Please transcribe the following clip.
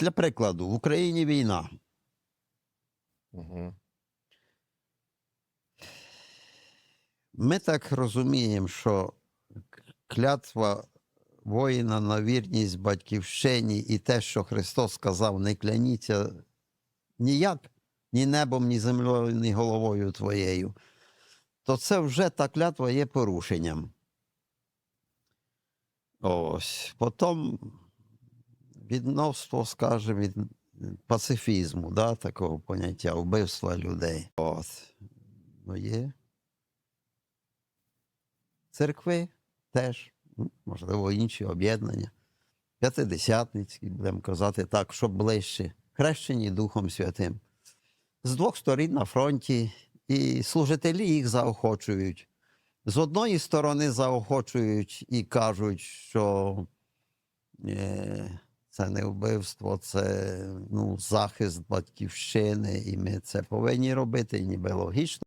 для прикладу, в Україні війна. Угу. Ми так розуміємо, що клятва воїна на вірність батьківщині і те, що Христос сказав, не кляніться ніяк, ні небом, ні землею, ні головою твоєю, то це вже та клятва є порушенням. Ось. Потім відносно, скажімо, від пацифізму, да, такого поняття, вбивства людей. От. Ну, є. Церкви теж, ну, можливо, інші об'єднання. П'ятидесятницькі, будемо казати так, щоб ближче, хрещені Духом Святим. З двох сторін на фронті, і служителі їх заохочують. З одної сторони заохочують і кажуть, що е, це не вбивство, це ну, захист батьківщини, і ми це повинні робити, ніби логічно.